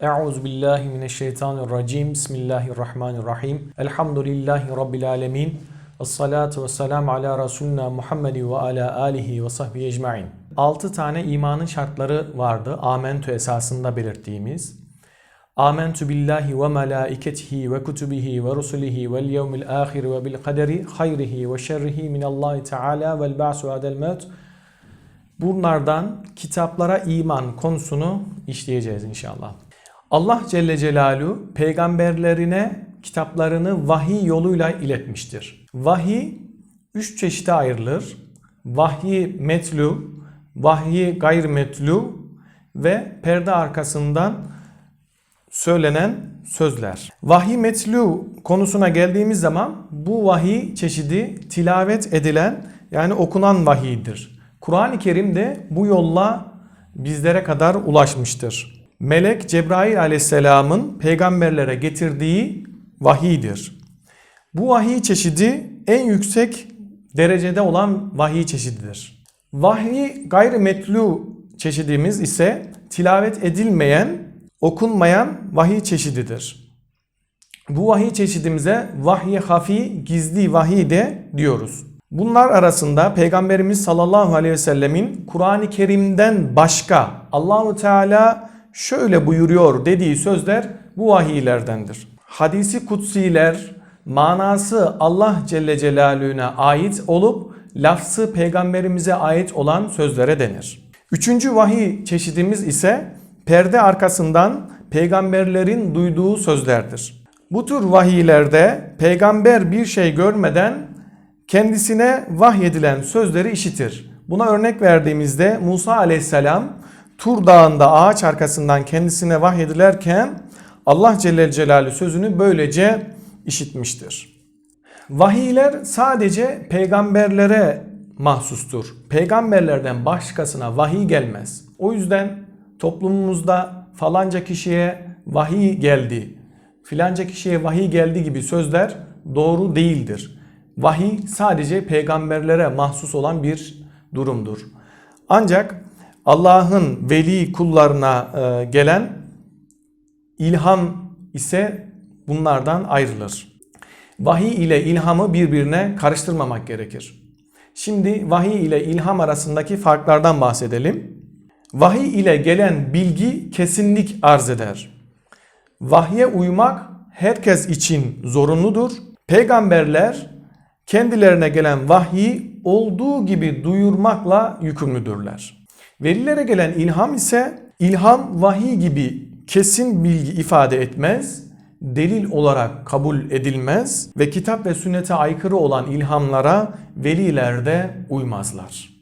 Euzu billahi mineşşeytanirracim. Bismillahirrahmanirrahim. Elhamdülillahi rabbil alamin. Essalatu vesselam ala Resulina Muhammedi ve ala alihi ve sahbihi ecmaîn. 6 tane imanın şartları vardı. Amentü esasında belirttiğimiz. Amentü billahi ve melaiketihi ve kutubihi ve rusulihi vel yevmil ahir ve bil kaderi hayrihi ve şerrihi minallahi teala vel ba'su adel mevt. Bunlardan kitaplara iman konusunu işleyeceğiz inşallah. Allah Celle Celaluhu peygamberlerine kitaplarını vahiy yoluyla iletmiştir. Vahiy üç çeşite ayrılır. Vahiy metlu, vahiy gayrimetlu ve perde arkasından söylenen sözler. Vahiy metlu konusuna geldiğimiz zaman bu vahiy çeşidi tilavet edilen yani okunan vahiydir. Kur'an-ı Kerim de bu yolla bizlere kadar ulaşmıştır. Melek Cebrail aleyhisselamın peygamberlere getirdiği vahiydir. Bu vahiy çeşidi en yüksek derecede olan vahiy çeşididir. Vahiy gayrimetlu çeşidimiz ise tilavet edilmeyen, okunmayan vahiy çeşididir. Bu vahiy çeşidimize vahiy hafi, gizli vahiy de diyoruz. Bunlar arasında Peygamberimiz sallallahu aleyhi ve sellemin Kur'an-ı Kerim'den başka Allahu Teala şöyle buyuruyor dediği sözler bu vahiylerdendir. Hadisi kutsiler manası Allah Celle Celaluhu'na ait olup lafzı peygamberimize ait olan sözlere denir. Üçüncü vahiy çeşidimiz ise perde arkasından peygamberlerin duyduğu sözlerdir. Bu tür vahiylerde peygamber bir şey görmeden kendisine vahyedilen sözleri işitir. Buna örnek verdiğimizde Musa aleyhisselam Tur Dağı'nda ağaç arkasından kendisine vahyedilerken Allah Celle Celaluhu sözünü böylece işitmiştir. Vahiyler sadece peygamberlere mahsustur. Peygamberlerden başkasına vahiy gelmez. O yüzden toplumumuzda falanca kişiye vahiy geldi, filanca kişiye vahiy geldi gibi sözler doğru değildir. Vahiy sadece peygamberlere mahsus olan bir durumdur. Ancak Allah'ın veli kullarına e, gelen ilham ise bunlardan ayrılır. Vahiy ile ilhamı birbirine karıştırmamak gerekir. Şimdi vahiy ile ilham arasındaki farklardan bahsedelim. Vahiy ile gelen bilgi kesinlik arz eder. Vahye uymak herkes için zorunludur. Peygamberler kendilerine gelen vahyi olduğu gibi duyurmakla yükümlüdürler. Velilere gelen ilham ise ilham vahiy gibi kesin bilgi ifade etmez, delil olarak kabul edilmez ve kitap ve sünnete aykırı olan ilhamlara veliler de uymazlar.